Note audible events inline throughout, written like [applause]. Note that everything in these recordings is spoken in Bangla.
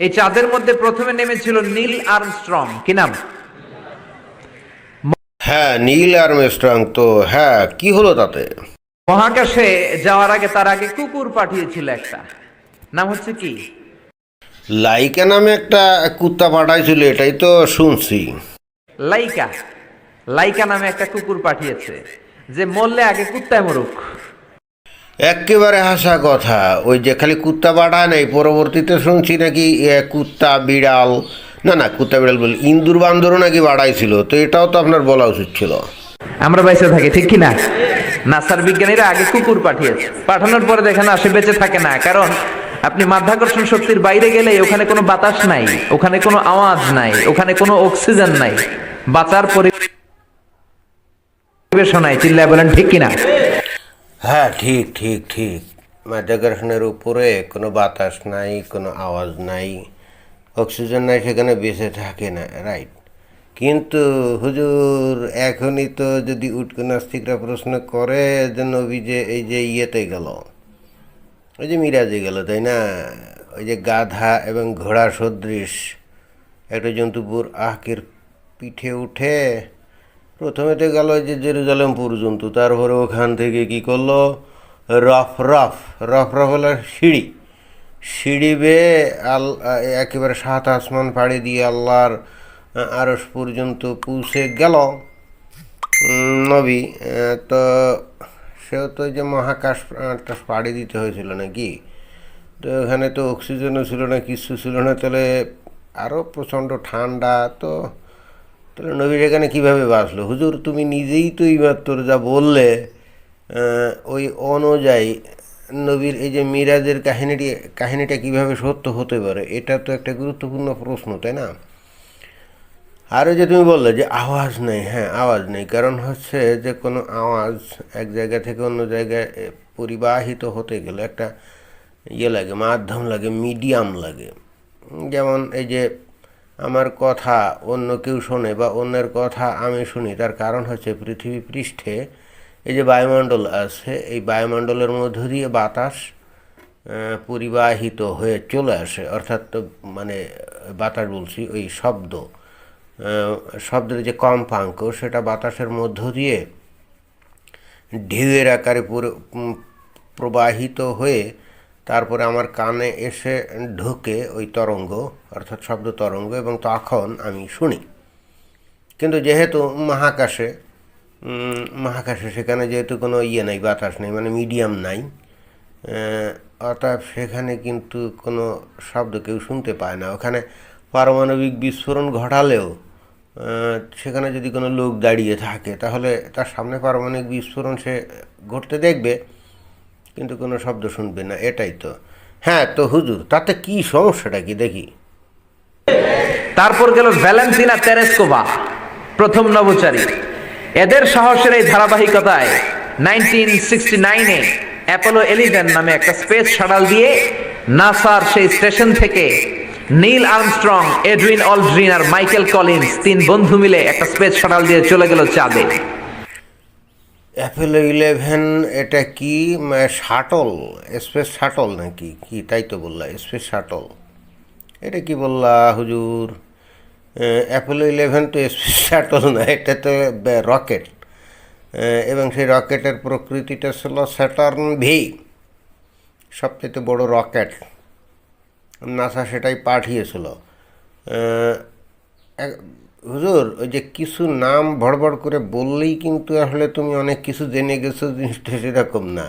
এই চাঁদের মধ্যে প্রথমে নেমেছিল নীল আর্মস্ট্রং। কি নাম? হ্যাঁ নীল আর্মস্ট্রং তো হ্যাঁ কি হলো তাতে? মহাকাশে যাওয়ার আগে তার আগে কুকুর পাঠিয়েছিল একটা। নাম হচ্ছে কি? লাইকা নামে একটা কুত্তা পাঠাইছিল এটাই তো শুনছি। লাইকা। লাইকা নামে একটা কুকুর পাঠিয়েছে যে মরলে আগে কুত্তায় মরুক। একেবারে হাসা কথা। ওই যে খালি কুত্তা পাঠায় নেই, পরবর্তীতে শুনছি নাকি কুত্তা বিড়াল। না না, কুত্তা বিড়াল বলি, ইন্দুর বান্দরও নাকি বাড়াইছিল, তো এটাও তো আপনার বলা উচিত ছিল। আমরা বেঁচে থাকি, ঠিক কি না নাসার বিজ্ঞানীরা আগে কুকুর পাঠিয়েছে। পাঠানোর পরে দেখেন আসে বেঁচে থাকে না, কারণ আপনি মাধ্যাকর্ষণ শক্তির বাইরে গেলে ওখানে কোনো বাতাস নাই, ওখানে কোনো আওয়াজ নাই, ওখানে কোনো অক্সিজেন নাই। বাঁচার পরিবেশ নাই চিল্লায় বলেন, ঠিক কিনা? হ্যাঁ ঠিক ঠিক ঠিক। মাধ্যাকর্ষণের উপরে কোনো বাতাস নাই, কোনো আওয়াজ নাই, অক্সিজেন নাই, সেখানে বেঁচে থাকে না রাইট কিন্তু হুজুর, এখনই তো যদি উটকো নাস্তিকরা প্রশ্ন করে যে নবী যে এই যে ইয়েতে গেল, ওই যে মিরাজে গেল, তাই না? ওই যে গাধা এবং ঘোড়া সদৃশ, একটা জন্তুপুর আহকের পিঠে উঠে প্রথমে তো গেল যে জেরুজালেম পর্যন্ত তারপরে ওখান থেকে কি করল? রফ রফ রফ রফ হলো সিঁড়ি। সিঁড়ি বেয়ে আল, একেবারে সাত আসমান পাড়ি দিয়ে আল্লাহর আরস পর্যন্ত পৌঁছে গেল। নবী তো সেও তো যে মহাকাশ পাড়ি দিতে হয়েছিল নাকি? তো ওখানে তো অক্সিজেনও ছিল না, কিছু ছিল না, তাহলে আরও প্রচণ্ড ঠান্ডা, তো তাহলে নবী এখানে কীভাবে বাঁচলো হুজুর, তুমি নিজেই তো এইমাত্র যা বললে ওই অনুযায়ী নবীর এই যে মিরাজের কাহিনীটি, কাহিনীটা কীভাবে সত্য হতে পারে, এটা তো একটা গুরুত্বপূর্ণ প্রশ্ন, তাই না? আরও যে তুমি বললে যে আওয়াজ নেই হ্যাঁ আওয়াজ নেই, কারণ হচ্ছে যে কোনো আওয়াজ এক জায়গা থেকে অন্য জায়গায় পরিবাহিত হতে গেলে একটা ইয়ে লাগে, মাধ্যম লাগে, মিডিয়াম লাগে। যেমন এই যে আমার কথা অন্য কেউ শোনে বা অন্যের কথা আমি শুনি, তার কারণ হচ্ছে পৃথিবী পৃষ্ঠে এই যে বায়ুমণ্ডল আছে, এই বায়ুমণ্ডলের মধ্য দিয়ে বাতাস পরিবাহিত হয়ে চলে আসে। অর্থাৎ মানে বাতাস বলছি, ওই শব্দ শব্দের যে কম্পাঙ্ক, সেটা বাতাসের মধ্য দিয়ে ঢেউয়ের আকারে প্রবাহিত হয়ে তারপরে আমার কানে এসে ঢোকে ওই তরঙ্গ, অর্থাৎ শব্দ তরঙ্গ, এবং তখন আমি শুনি। কিন্তু যেহেতু মহাকাশে মহাকাশে সেখানে যেহেতু কোনো ইয়ে নাই, বাতাস নেই মানে মিডিয়াম নাই অর্থাৎ সেখানে কিন্তু কোনো শব্দ কেউ শুনতে পায় না। ওখানে পারমাণবিক বিস্ফোরণ ঘটালেও সেখানে যদি কোনো লোক দাঁড়িয়ে থাকে, তাহলে তার সামনে পারমাণবিক বিস্ফোরণ সে ঘটতে দেখবে। কিন্তু কোনো শব্দ শুনবে না, এটাই তো। হ্যাঁ তো হুজুর, তাতে কি সমস্যাটা কি দেখি? তারপর গেল ভ্যালেন্টিনা তেরেস্কোভা, প্রথম নভোচারী। এদের সাহসের এই ধারাবাহিকতায় নাইনটিন সিক্সটি নাইনে অ্যাপোলো এলিভেন নামে একটা স্পেস শাটাল দিয়ে নাসার সেই স্টেশন থেকে নীল আর্মস্ট্রং, এডউইন অলড্রিন আর মাইকেল কলিন্স তিন বন্ধু মিলে একটা স্পেস শাটাল দিয়ে চলে গেল চাঁদে। অ্যাপেলো ইলেভেন এটা কি? শাটল স্পেস শাটল নাকি? কি? তাই তো বললা স্পেস শাটল এটা কি বললা, হুজুর? অ্যাপোলো ইলেভেন তো স্পেস শাটল না, এটা তো রকেট এবং সেই রকেটের প্রকৃতিটা ছিল স্যাটার্ন ভি সবচেয়ে বড় রকেট নাসা সেটাই পাঠিয়েছিল। হুজুর, ওই যে কিছু নাম ভড়বড় করে বললেই কিন্তু আসলে তুমি অনেক কিছু জেনে গেছো, জিনিসটা সেরকম না।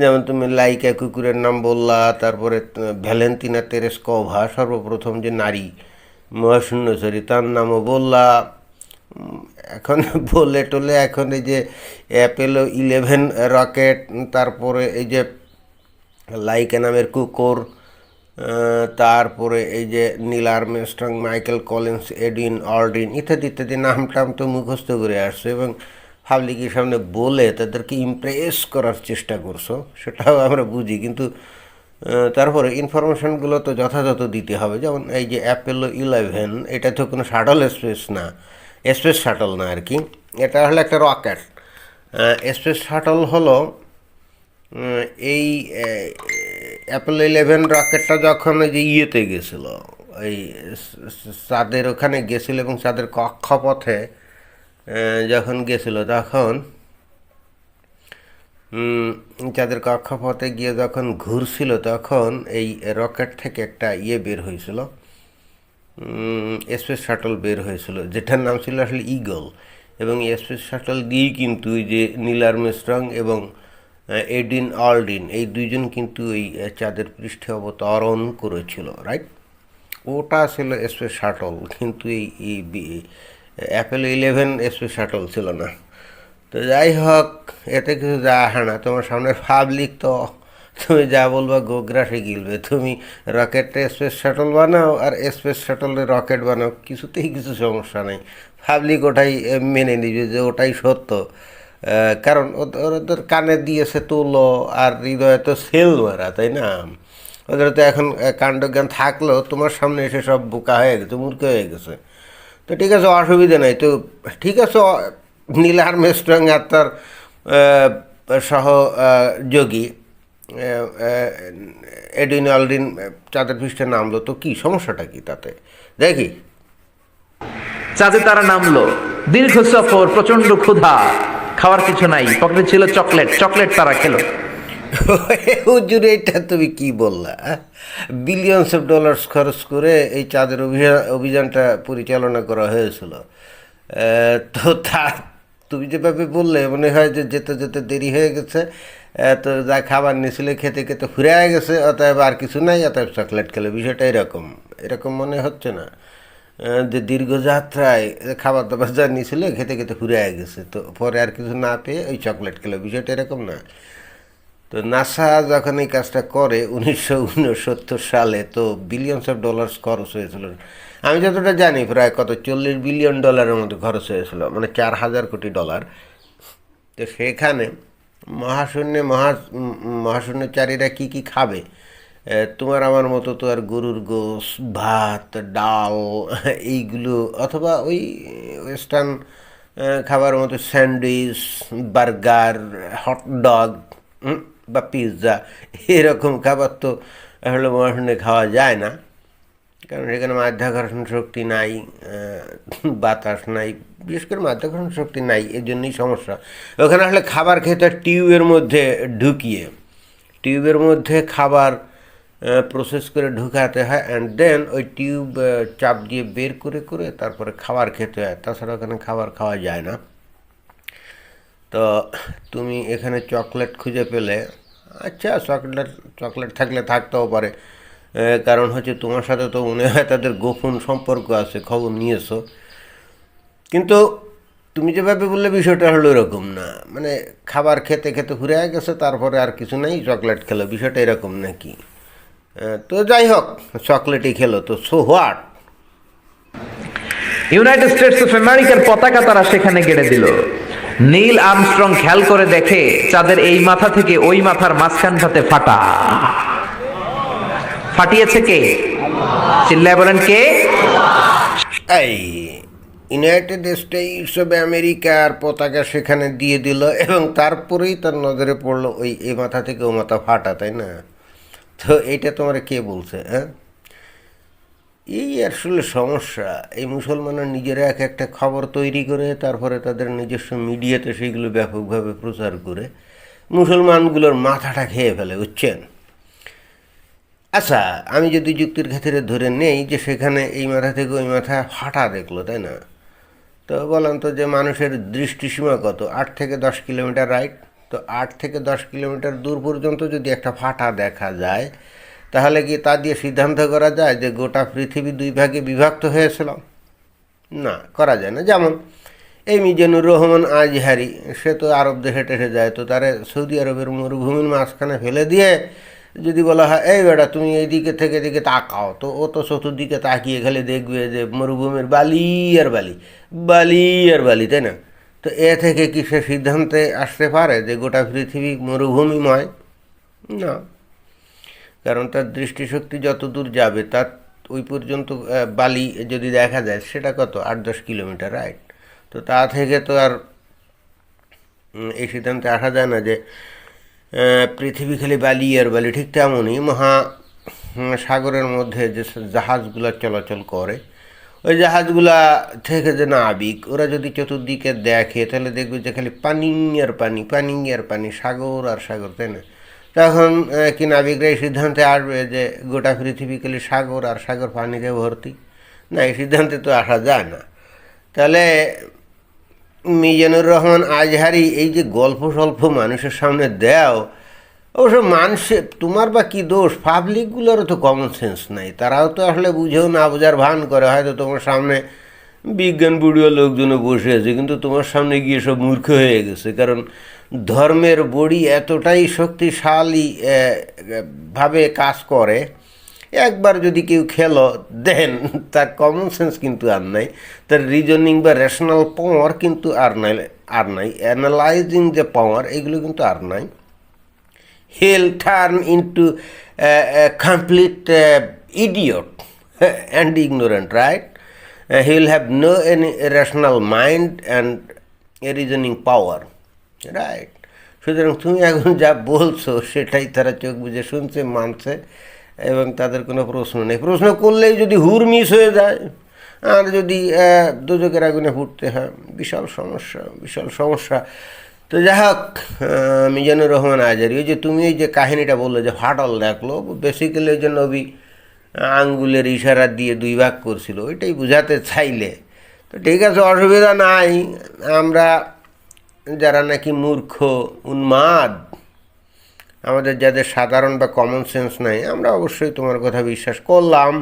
যেমন তুমি লাইকা কুকুরের নাম বললা, তারপরে ভ্যালেন্টিনা তেরেস্কভা সর্বপ্রথম যে নারী মহাশূন্যচারী তার নামও বললা। এখন বলে টলে এখন এই যে অ্যাপেলো ইলেভেন রকেট তারপরে এই যে লাইকা নামের কুকুর তারপরে এই যে Neil Armstrong Michael Collins, Edwin Aldrin ইত্যাদি ইত্যাদি নাম টাম তো মুখস্থ করে আসছো এবং পাবলিকের সামনে বলে তাদেরকে ইমপ্রেস করার চেষ্টা করছ, সেটাও আমরা বুঝি। কিন্তু তারপরে ইনফরমেশনগুলো তো যথাযথ দিতে হবে। যেমন এই যে অ্যাপেলো ইলেভেন এটা তো কোনো শাটল স্পেস না। স্পেস শাটল না আর কি এটা হলো একটা রকেট স্পেস শাটল হলো এই অ্যাপেল ইলেভেন রকেটটা যখন ওই যে ইয়েতে গেছিল, ওই চাঁদের ওখানে গেছিল এবং চাঁদের কক্ষপথে যখন গেছিল তখন চাঁদের কক্ষপথে গিয়ে যখন ঘুরছিল তখন এই রকেট থেকে একটা ইয়ে বের হয়েছিল স্পেস শাটল বের হয়েছিল, যেটার নাম ছিল আসলে ইগল। এবং স্পেস শাটল দিয়েই কিন্তু ওই যে নীল আর্মস্ট্রং এবং এডিন অলডিন এই দুইজন কিন্তু এই চাঁদের পৃষ্ঠে অবতরণ করেছিল রাইট ওটা ছিল স্পেস শাটল, কিন্তু এই অ্যাপেল ইলেভেন স্পেস শাটল ছিল না। তো যাই হোক, এতে কিছু যা আসে না। তোমার সামনে পাবলিক তো তুমি যা বলবা গোগ্রাসে গিলবে। তুমি রকেটে স্পেস শাটল বানাও আর স্পেস শাটলে রকেট বানাও, কিছুতেই কিছু সমস্যা নেই। পাবলিক ওটাই মেনে নিবে যে ওটাই সত্য। কারণ ওদ- ওদের কানে দিয়েছে তুলো আর হৃদয়ে তো সেল মারা তাই না? ওদের তো এখন কাণ্ডজ্ঞান থাকলেও তোমার সামনে এসে সব বোকা হয়ে গেছে মূর্খ হয়ে গেছে। তো ঠিক আছে অসুবিধা নাই। তো ঠিক আছে অ- নীল আর্মস্ট্রং আর তার আহ, সহ আহ, যোগী আহ, আহ, এডিন অলডিন চাঁদের পৃষ্ঠে নামলো। তো কি সমস্যাটা কি তাতে? দেখি। চাঁদে তারা নামলো। দীর্ঘ সফর প্রচণ্ড ক্ষুধা। খাওয়ার কিছু নাই, পকেটে ছিল চকলেট চকলেট তারা খেলো। হুজুর, এটা তুমি কি বললা বিলিয়নস অফ ডলার্স খরচ করে এই চাঁদের অভিযান অভিযানটা পরিচালনা করা হয়েছিল। তো তা, তুমি যেভাবে বললে, মনে হয় যে যেতে যেতে দেরি হয়ে গেছে। তো যা খাবার নিয়েছিলে, খেতে খেতে ফুরে গেছে, অতএব আর কিছু নাই, অতএব চকলেট খেলে। বিষয়টা এরকম এরকম মনে হচ্ছে না। যে দীর্ঘযাত্রায় খাবার দাবার যা নিয়েছিল, খেতে খেতে ফুরে গেছে। তো পরে আর কিছু না পেয়ে ওই চকলেট খেলো। বিষয়টা এরকম না। তো নাসা যখন এই কাজটা করে, উনিশশো উনসত্তর সালে তো বিলিয়নস অফ ডলার্স খরচ হয়েছিল। আমি যতটা জানি, প্রায় কত? চল্লিশ বিলিয়ন ডলারের মতো খরচ হয়েছিল। মানে চার হাজার কোটি ডলার তো সেখানে মহাশূন্যে মহা মহাশূন্যচারীরা কী কী খাবে? তোমার আমার মতো তো আর গরুর গোস ভাত, ডাল, এইগুলো অথবা ওই ওয়েস্টার্ন খাবার মতো স্যান্ডউইচ, বার্গার হটডগ বা পিৎজা, এরকম খাবার তো আসলে মহাশূন্যে খাওয়া যায় না। কারণ সেখানে মাধ্যাকর্ষণ শক্তি নাই বাতাস নাই, বিশেষ করে মাধ্যাকর্ষণ শক্তি নাই, এর জন্যই সমস্যা। ওখানে আসলে খাবার খেতে টিউবের মধ্যে ঢুকিয়ে। টিউবের মধ্যে খাবার প্রসেস করে ঢুকাতে হয় অ্যান্ড দেন ওই টিউব চাপ দিয়ে বের করে করে তারপরে খাবার খেতে হয়। তাছাড়া ওখানে খাবার খাওয়া যায় না। তো তুমি এখানে চকলেট খুঁজে পেলে আচ্ছা চকলেট চকলেট থাকলে থাকতেও পারে। কারণ হচ্ছে তোমার সাথে তো মনে হয় তাদের গোপন সম্পর্ক আছে, খবর নিয়েছো। কিন্তু তুমি যেভাবে বললে বিষয়টা হলো এরকম না। মানে খাবার খেতে খেতে ঘুরে গেছে, তারপরে আর কিছু নাই চকলেট খেলো। বিষয়টা এরকম নাকি? তো যাই হোক চকলেটই খেলো তো so what United States of আমেরিকার পতাকা তারা সেখানে গেড়ে দিল। নীল আর্মস্ট্রং খেয়াল করে দেখে চাঁদের এই মাথা থেকে ওই মাথার মাঝখানটাতে ফাটা। ফাটিয়েছে কে? চিল্লায় বলেন কে? এই ইউনাইটেড স্টেটস অফ আমেরিকার পতাকা সেখানে দিয়ে দিল এবং তারপরেই তার নজরে পড়ল ওই এই মাথা থেকে ও মাথা ফাটা তাই না? তো এটা তোমার কে বলছে হ্যাঁ? এই আসলে সমস্যা, এই মুসলমানরা নিজেরা এক একটা খবর তৈরি করে, তারপরে তাদের নিজস্ব মিডিয়াতে সেইগুলো ব্যাপকভাবে প্রচার করে, মুসলমানগুলোর মাথাটা খেয়ে ফেলে, বুঝছেন? আচ্ছা আমি যদি যুক্তির খাতিরে ধরে নেই যে সেখানে এই মাথা থেকে ওই মাথা ফাটা দেখল, তাই না? তো বলেন তো যে মানুষের দৃষ্টিসীমা কত? আট থেকে দশ কিলোমিটার রাইট? তো আট থেকে দশ কিলোমিটার দূর পর্যন্ত যদি একটা ফাটা দেখা যায়, তাহলে কি তা দিয়ে সিদ্ধান্ত করা যায় যে গোটা পৃথিবী দুই ভাগে বিভক্ত হয়েছিল। না, করা যায় না। যেমন এই মিজানুর রহমান আজহারি, সে তো আরব দেশে টেসে যায়, তো তারে সৌদি আরবের মরুভূমির মাঝখানে ফেলে দিয়ে যদি বলা হয়, এই বেটা, তুমি এই দিকে থেকে এদিকে তাকাও। তো ও তো চতুর্দিকে তাকিয়ে খালি দেখবে যে মরুভূমির বালি আর বালি বালি আর বালি, তাই না? তো এ থেকে কি সে সিদ্ধান্তে আসতে পারে যে গোটা পৃথিবী মরুভূমিময়? না। কারণ তার দৃষ্টিশক্তি যত দূর যাবে, তার ওই পর্যন্ত বালি যদি দেখা যায়, সেটা কত? আট দশ কিলোমিটার, রাইট? তো তা থেকে তো আর এই সিদ্ধান্তে আসা যায় না যে পৃথিবী খালি বালি আর বালি, ঠিক তেমনই মহা সাগরের মধ্যে যে জাহাজগুলো চলাচল করে ওই জাহাজগুলা থেকে যে নাবিক, ওরা যদি চতুর্দিকে দেখে, তাহলে দেখবে যে খালি পানি আর পানি পানি আর পানি, সাগর আর সাগর, তাই না? তখন কি নাবিকরা এই সিদ্ধান্তে আসবে যে গোটা পৃথিবী খালি সাগর আর সাগর পানিতে ভর্তি? না, এই সিদ্ধান্তে তো আসা যায় না। তাহলে মিজানুর রহমান আজহারি এই যে গল্প স্বল্প মানুষের সামনে দেও অবশ্য মানুষের, তোমার বা কি দোষ? পাবলিকগুলোরও তো কমন সেন্স নাই। তারাও তো আসলে বুঝেও না বোঝার ভান করে। হয়তো তোমার সামনে বিজ্ঞান বুড়িও লোকজনও বসে আছে, কিন্তু তোমার সামনে গিয়ে সব মূর্খ হয়ে গেছে। কারণ ধর্মের বড়ি এতটাই শক্তিশালী ভাবে কাজ করে, একবার যদি কেউ খেলো, দেন তার কমন সেন্স কিন্তু আর নাই। তার রিজনিং বা রেশনাল পাওয়ার কিন্তু আর নাই আর নাই। অ্যানালাইজিং যে পাওয়ার এগুলো কিন্তু আর নাই। He'll turn into a, a complete uh, idiot and ignorant, right? Uh, he will have no any rational mind and reasoning power, right? সুতরাং তুমি এখন যা বলছো সেটাই তারা চোখ বুঝে শুনছে মানছে এবং তাদের কোনো প্রশ্ন নেই প্রশ্ন করলেই যদি হুর মিস হয়ে যায় আর যদি দুজকের আগুনে ফুটতে হয় বিশাল সমস্যা বিশাল সমস্যা তো যাই হোক মিজানুর রহমান আজারি যে তুমি এই যে কাহিনীটা বললে যে ফাটল দেখল বেসিক্যালি ওই যে নবী আঙ্গুলের ইশারা দিয়ে দুই ভাগ করছিল, ওইটাই বুঝাতে চাইলে। তো ঠিক আছে, অসুবিধা নাই, আমরা যারা নাকি মূর্খ, উন্মাদ, আমাদের যাদের সাধারণ বা কমন সেন্স নাই, আমরা অবশ্যই তোমার কথা বিশ্বাস করলাম।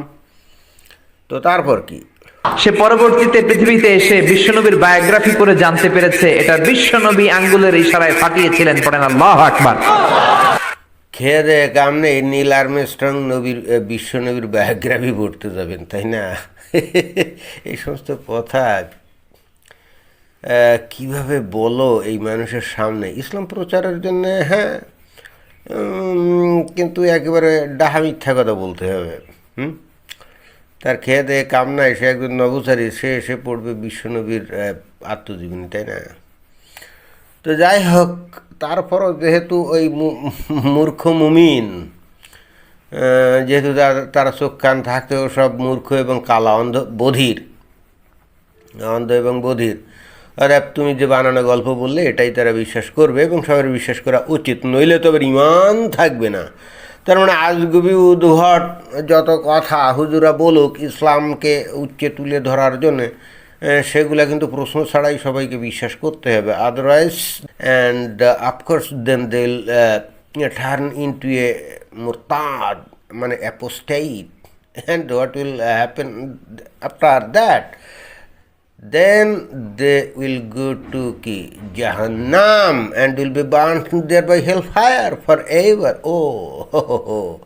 তো তারপর কি? সে পরবর্তীতে পৃথিবীতে এসে বিশ্বনবীর বায়োগ্রাফি করে জানতে পেরেছে, এটা বিশ্বনবী আঙ্গুলের ইশারায় ফাটিয়েছিলেন, পড়েন আল্লাহ আকবার। খেয়ে কামনে নীল আর্মস্ট্রং নবীর বিশ্বনবীর বায়োগ্রাফি পড়তে যাবেন, তাই না? [laughs] এই সমস্ত কথা কীভাবে বলো এই মানুষের সামনে? ইসলাম প্রচারের জন্য হ্যাঁ কিন্তু একেবারে ডাহা মিথ্যা কথা বলতে হবে, হুম? তার খেয়ে দেয়ে কাম নাই, সে একজন নবচারী সে এসে পড়বে বিশ্বনবীর আত্মজীবনী, তাই না? তো যাই হোক, তারপরও যেহেতু ওই মূর্খ মুমিন যেহেতু তার- চোখ কান থাকতেও সব মূর্খ এবং কালা অন্ধ, বধির, অন্ধ এবং বধির। এক তুমি যে বানানো গল্প বললে, এটাই তারা বিশ্বাস করবে এবং সবার বিশ্বাস করা উচিত, নইলে তবে ইমান থাকবে না। তার মানে আজগুবি উদ্ভট যত কথা হুজুরা বলুক ইসলামকে উচ্চে তুলে ধরার জন্যে সেগুলা কিন্তু প্রশ্ন ছাড়াই সবাইকে বিশ্বাস করতে হবে। Otherwise and of course then they turn into a মুরতাদ মানে apostate and what will happen after that then they will go to ki jahannam and will be burnt there by hellfire forever oh ho, ho, ho.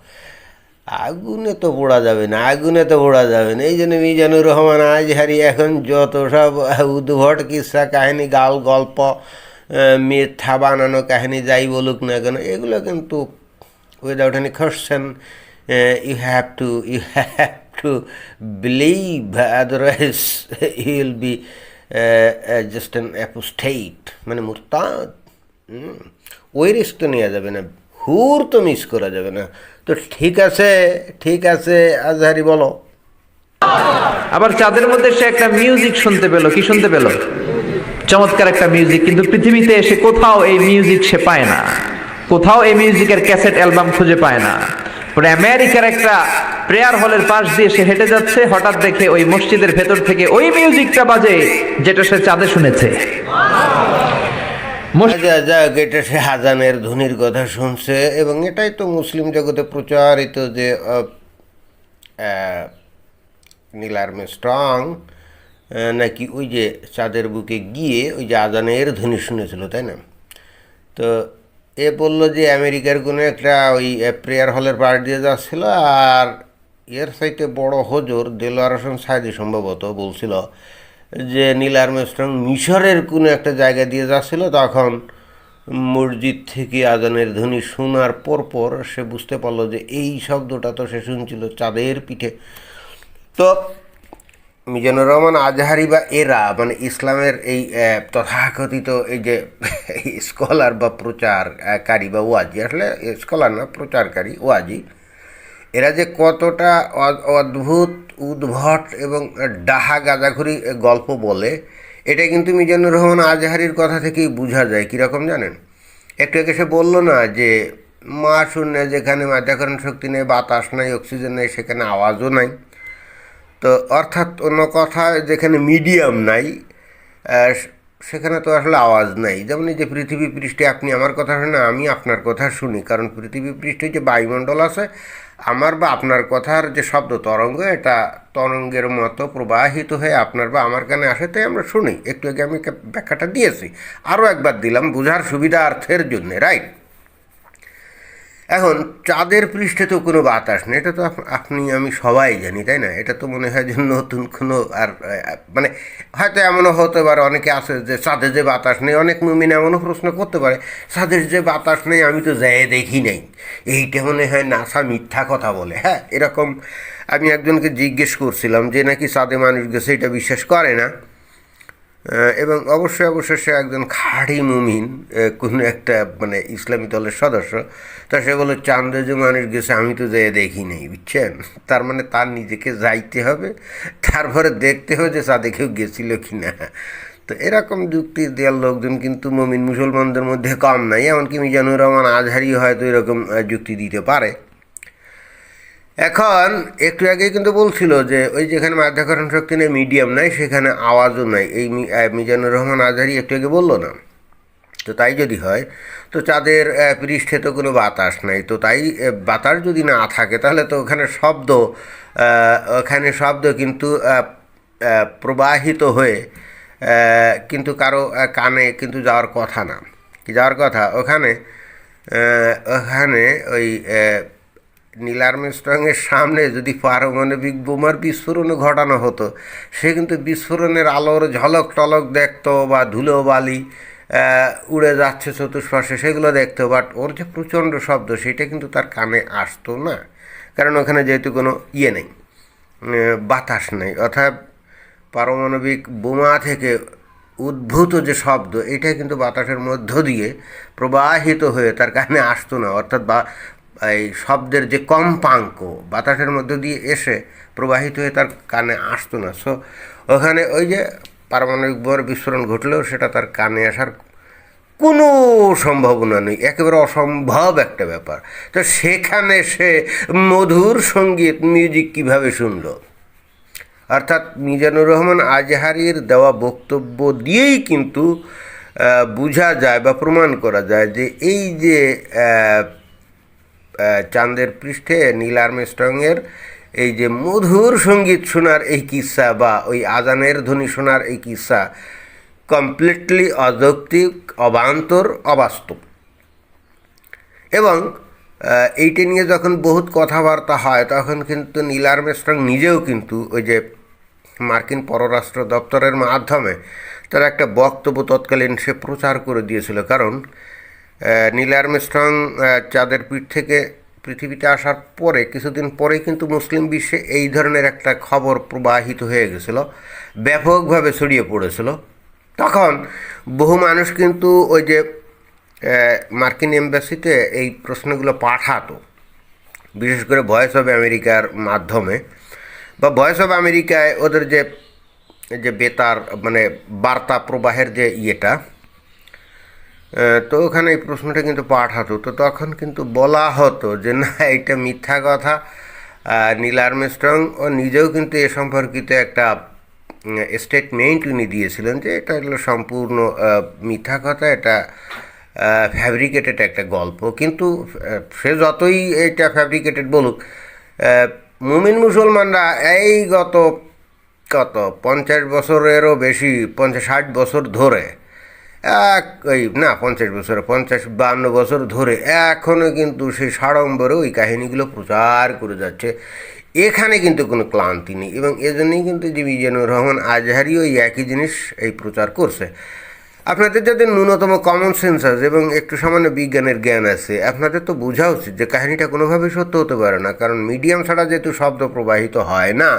আগুনে তো পোড়া যাবে না আগুনে তো পোড়া যাবে না এই জন্য মিজানুর রহমান আজহারি এখন যত সব উদ্ভট কিসা কাহিনী গাল গল্প মিথ্যা বানানো কাহিনী যাই বলুক না কেন এগুলো কিন্তু without any question you have to you have to believe otherwise he will be just an apostate মানে মুরতাদ ওই রিস্ক তো নেওয়া যাবে না, হুর তো মিস করা যাবে না। তো ঠিক আছে ঠিক আছে, আজহারি বলো। আবার চাঁদের মধ্যে সে একটা মিউজিক শুনতে পেল, কি শুনতে পেল? চমৎকার একটা মিউজিক কিন্তু পৃথিবীতে এসে কোথাও এই মিউজিক সে পায় না। কোথাও এই মিউজিকের ক্যাসেট অ্যালবাম খুঁজে পায় না। পরে আমেরিকার একটা প্রেয়ার হলের পাশ দিয়ে সে হেঁটে যাচ্ছে, হঠাৎ দেখে ওই মসজিদের ভেতর থেকে ওই মিউজিকটা বাজে, যেটা সে চাঁদে শুনেছে। যা যাক, এটা সে হাজানের ধ্বনির কথা শুনছে, এবং এটাই তো মুসলিম জগতে প্রচারিত যে নীলার্মে স্ট্রং নাকি ওই যে চাঁদের বুকে গিয়ে ওই যে আজানের ধ্বনি শুনেছিল, তাই না? তো এ বলল যে আমেরিকার কোনো একটা ওই প্রেয়ার হলের পাড় দিয়ে যাচ্ছিল আর এর সাইতে বড় হজর দেলোয়ার হোসেন সাইদি সম্ভবত বলছিল যে নীল আর্মস্ট্রং মিশরের কোনো একটা জায়গা দিয়ে যাচ্ছিল, তখন মসজিদ থেকে আজানের ধ্বনি শোনার পর পর সে বুঝতে পারল যে এই শব্দটা তো সে শুনছিল চাঁদের পিঠে। তো মিজানুর রহমান আজহারি বা এরা মানে ইসলামের এই তথাকথিত এই যে [laughs] স্কলার বা প্রচারকারী বা ওয়াজি, আসলে স্কলার না, প্রচারকারী, ওয়াজি, এরা যে কতটা অদ্ভুত, উদ্ভট এবং ডাহা গাঁজাখুরি গল্প বলে, এটা কিন্তু মিজানুর রহমান আজহারির কথা থেকেই বোঝা যায়, কীরকম জানেন? একটু একে সে বলল না যে, মা শূন্য যেখানে মাধ্যাকরণ শক্তি নেই, বাতাস নাই, অক্সিজেন নেই, সেখানে আওয়াজও নাই। তো অর্থাৎ অন্য কথা যেখানে মিডিয়াম নাই সেখানে তো আসলে আওয়াজ নাই। যেমন এই যে পৃথিবী পৃষ্ঠে আপনি আমার কথা শুনে আমি আপনার কথা শুনি। কারণ পৃথিবী পৃষ্ঠে যে বায়ুমণ্ডল আছে, আমার বা আপনার কথার যে শব্দ তরঙ্গ, এটা তরঙ্গের মতো প্রবাহিত হয়ে আপনার বা আমার কানে আসে, তাই আমরা শুনি। একটু আগে আমি ব্যাখ্যাটা দিয়েছি। আরও একবার দিলাম, বোঝার সুবিধার্থের জন্যে রাইট এখন, চাঁদের পৃষ্ঠে তো কোনো বাতাস নেই, এটা তো আপনি, আমি সবাই জানি, তাই না? এটা তো মনে হয় যে নতুন কোনো আর মানে হয়তো এমনও হতে পারে, অনেকে আছে যে চাঁদের যে বাতাস নেই, অনেক মুমিন এমনও প্রশ্ন করতে পারে, চাঁদের যে বাতাস নেই, আমি তো যাই দেখি নাই। এইটা মনে হয় নাসা মিথ্যা কথা বলে হ্যাঁ? এরকম আমি একজনকে জিজ্ঞেস করছিলাম যে, নাকি চাঁদে মানুষ গেছে, এটা বিশ্বাস করে না? এবং অবশ্যই অবশ্যই সে একজন খাড়ি মুমিন কোনো একটা মানে ইসলামী দলের সদস্য, তা সে বলে চান্দে যে মানুষ গেছে আমি তো যেয়ে দেখি নেই, বুঝছেন? তার মানে তার নিজেকে যাইতে হবে, তারপরে দেখতে হবে যে চাঁদে কেউ গেছিল কি না তো এরকম যুক্তি দেওয়ার লোকজন কিন্তু মমিন মুসলমানদের মধ্যে কম নাই, এমনকি মিজানুর রহমান আজহারি হয়তো এরকম যুক্তি দিতে পারে। এখন একটু আগে কিন্তু বলছিল যে ওই যেখানে মাধ্যাকরণ শক্তি নেই মিডিয়াম নাই, সেখানে আওয়াজও নাই। এই মিজানুর রহমান আজহারি একটু আগে বলল না? তো তাই যদি হয়, তো চাঁদের পৃষ্ঠে তো কোনো বাতাস নাই। তো তাই বাতাস যদি না থাকে, তাহলে তো ওখানে শব্দ ওখানে শব্দ কিন্তু প্রবাহিত হয়ে কিন্তু কারও কানে কিন্তু যাওয়ার কথা না। যাওয়ার কথা? ওখানে ওখানে ওই নীল আর্মস্ট্রংয়ের সামনে যদি পারমাণবিক বোমার বিস্ফোরণও ঘটানো হতো, সে কিন্তু বিস্ফোরণের আলোর ঝলক টলক দেখতো বা ধুলো বালি উড়ে যাচ্ছে চতুষ্পাশে সেগুলো দেখতো। বাট ওর যে প্রচণ্ড শব্দ, সেটা কিন্তু তার কানে আসতো না। কারণ ওখানে যেহেতু কোনো ইয়ে নেই বাতাস নেই। অর্থাৎ পারমাণবিক বোমা থেকে উদ্ভূত যে শব্দ, এটা কিন্তু বাতাসের মধ্য দিয়ে প্রবাহিত হয়ে তার কানে আসতো না। অর্থাৎ বা এই শব্দের যে কম্পাঙ্ক বাতাসের মধ্য দিয়ে এসে প্রবাহিত হয়ে তার কানে আসতো না। সো ওখানে ওই যে পারমাণবিক বোমার বিস্ফোরণ ঘটলেও সেটা তার কানে আসার কোনো সম্ভাবনা নেই। একেবারে অসম্ভব একটা ব্যাপার। তো সেখানে সে মধুর সংগীত মিউজিক কীভাবে শুনলো? অর্থাৎ মিজানুর রহমান আজহারির দেওয়া বক্তব্য দিয়েই কিন্তু বোঝা যায় বা প্রমাণ করা যায় যে এই যে চাঁদের পৃষ্ঠে নীল আর্মস্ট্রংয়ের এই যে মধুর সংগীত শোনার এই কিস্সা বা ওই আজানের ধ্বনি শোনার এই কিস্সা কমপ্লিটলি অযৌক্তিক, অবান্তর, অবাস্তব। এবং এইটা নিয়ে যখন বহুত কথাবার্তা হয়, তখন কিন্তু নীল আর্মস্ট্রং নিজেও কিন্তু ওই যে মার্কিন পররাষ্ট্র দপ্তরের মাধ্যমে তার একটা বক্তব্য তৎকালীন সে প্রচার করে দিয়েছিল। কারণ নীল আর্মস্ট্রং চাঁদের পিঠ থেকে পৃথিবীতে আসার পরে, কিছুদিন পরেই কিন্তু মুসলিম বিশ্বে এই ধরনের একটা খবর প্রবাহিত হয়ে গেছিল, ব্যাপকভাবে ছড়িয়ে পড়েছিল। তখন বহু মানুষ কিন্তু ওই যে মার্কিন এম্বাসিতে এই প্রশ্নগুলো পাঠাতো, বিশেষ করে ভয়েস অফ আমেরিকার মাধ্যমে। বা ভয়েস অফ আমেরিকায় ওদের যে যে বেতার মানে বার্তা প্রবাহের যে ইয়েটা তো ওখানে এই প্রশ্নটা কিন্তু পাঠাতো তো তখন কিন্তু বলা হতো যে, না, এটা মিথ্যা কথা। নীল আর্মস্ট্রং ও নিজেও কিন্তু এ সম্পর্কিত একটা স্টেটমেন্ট উনি দিয়েছিলেন যে, এটা হলো সম্পূর্ণ মিথ্যা কথা। এটা ফ্যাব্রিকেটেড একটা গল্প। কিন্তু সে যতই এটা ফ্যাব্রিকেটেড বলুক মুমিন মুসলমানরা এই গত কত, পঞ্চাশ বছরেরও বেশি, পঞ্চাশ, ষাট বছর ধরে এক ওই না, পঞ্চাশ বছর, পঞ্চাশ বান্ন বছর ধরে এখনও কিন্তু সেই সাড়ম্বরে ওই কাহিনীগুলো প্রচার করে যাচ্ছে। এখানে কিন্তু কোনো ক্লান্তি নেই এবং এজন্যই কিন্তু যে মিজানুর রহমান আজহারিও এই একই জিনিস এই প্রচার করছে। আপনাদের যাদের ন্যূনতম কমন সেন্স আছে এবং একটু সামান্য বিজ্ঞানের জ্ঞান আছে, আপনাদের তো বোঝা উচিত যে কাহিনীটা কোনোভাবেই সত্য হতে পারে না, কারণ মিডিয়াম ছাড়া যেহেতু শব্দ প্রবাহিত হয় না।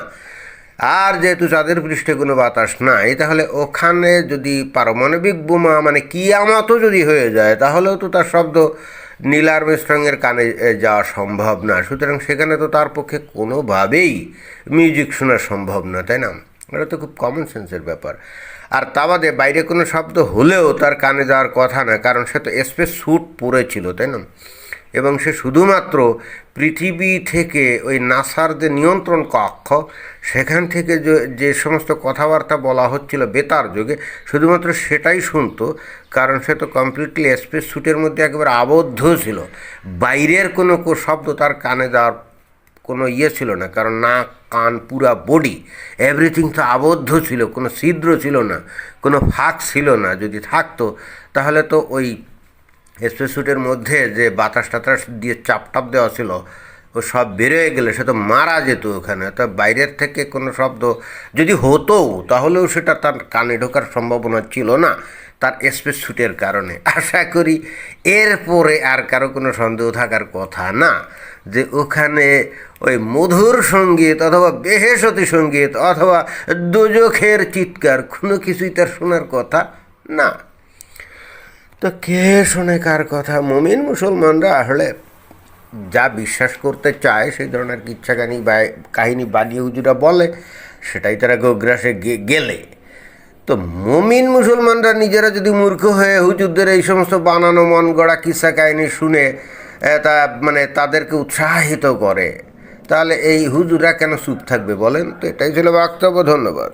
আর যেহেতু চাঁদের পৃষ্ঠে কোনো বাতাস নাই, তাহলে ওখানে যদি পারমাণবিক বোমা মানে কিয়ামতও যদি হয়ে যায়, তাহলেও তো তার শব্দ নীল আর্মস্ট্রংয়ের কানে যাওয়া সম্ভব না। সুতরাং সেখানে তো তার পক্ষে কোনোভাবেই মিউজিক শোনা সম্ভব না, তাই না? এটা তো খুব কমন সেন্সের ব্যাপার। আর তা বাদে বাইরে কোনো শব্দ হলেও তার কানে যাওয়ার কথা না, কারণ সে তো স্পেস স্যুট পরেছিল, তাই না? এবং সে শুধুমাত্র পৃথিবী থেকে ওই নাসার যে নিয়ন্ত্রণ কক্ষ, সেখান থেকে যে সমস্ত কথাবার্তা বলা হচ্ছিল বেতার যুগে, শুধুমাত্র সেটাই শুনতো, কারণ সে তো কমপ্লিটলি স্পেস স্যুটের মধ্যে একেবারে আবদ্ধ ছিল। বাইরের কোনো শব্দ তার কানে যাওয়ার কোনো ইয়ে ছিল না, কারণ নাক, কান, পুরা বডি এভরিথিং তো আবদ্ধ ছিল, কোনো ছিদ্র ছিল না, কোনো ফাঁক ছিল না, যদি থাকতো, তাহলে তো ওই স্পেস স্যুটের মধ্যে যে বাতাস টাতাস দিয়ে চাপ টাপ দেওয়া ছিল, ও সব বেরোয় গেলে সে তো মারা যেত ওখানে। তো বাইরের থেকে কোনো শব্দ যদি হতো তাহলেও সেটা তার কানে ঢোকার সম্ভাবনা ছিল না তার স্পেস স্যুটের কারণে। আশা করি এরপরে আর কারও কোনো সন্দেহ থাকার কথা না যে ওখানে ওই মধুর সংগীত অথবা বেহেসতি সংগীত অথবা দুজখের চিৎকার, কোনো কিছুই তার শোনার কথা না। তো কে শোনে কার কথা? মমিন মুসলমানরা আসলে যা বিশ্বাস করতে চায়, সেই ধরনের কিচ্ছা বা কাহিনী বানিয়ে হুজুরা বলে, সেটাই তারা গোগ্রাসে গেলে। তো মমিন মুসলমানরা নিজেরা যদি মূর্খ হয়ে হুজুরদের এই সমস্ত বানানো মন গড়া কিস্সা কাহিনী শুনে তা মানে তাদেরকে উৎসাহিত করে, তাহলে এই হুজুরা কেন চুপ থাকবে বলেন? তো এটাই ছিল বক্তব্য, ধন্যবাদ।